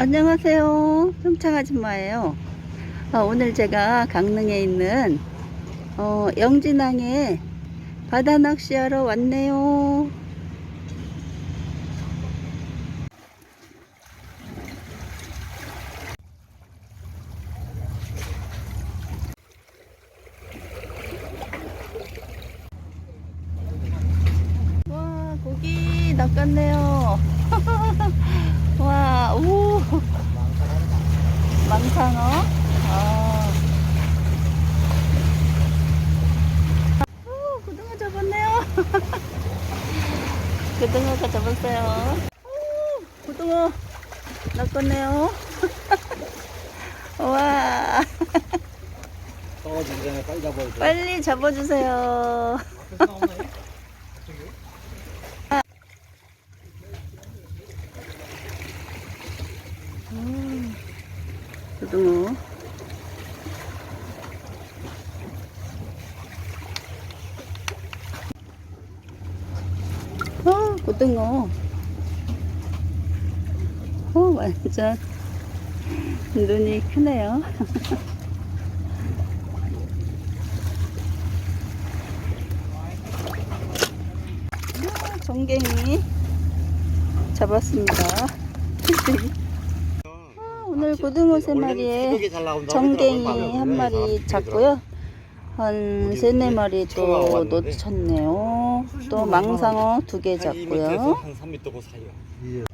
안녕하세요. 평창 아줌마예요. 아, 오늘 제가 강릉에 있는 어, 영진항에 바다 낚시하러 왔네요. 와, 고기 낚았네요. 와, 오. 망상어? 아. 오, 고등어 잡았네요. 고등어가 잡았어요. 오, 고등어 낚았네요. 와, 떨어지기 전에 빨리 잡아야 돼. 빨리 잡아주세요. 앞에서 나오나요? 저기? 음, 고등어. 어, 고등어. 어, 완전 눈이 크네요. 아, 정갱이 잡았습니다. 아, 오늘 고등어 세 마리에 정갱이 한 마리 잡고요. 한 세네 마리 또 놓쳤네요. 또 망상어 두 개 잡고요. 한 3m 그 사이요. 예.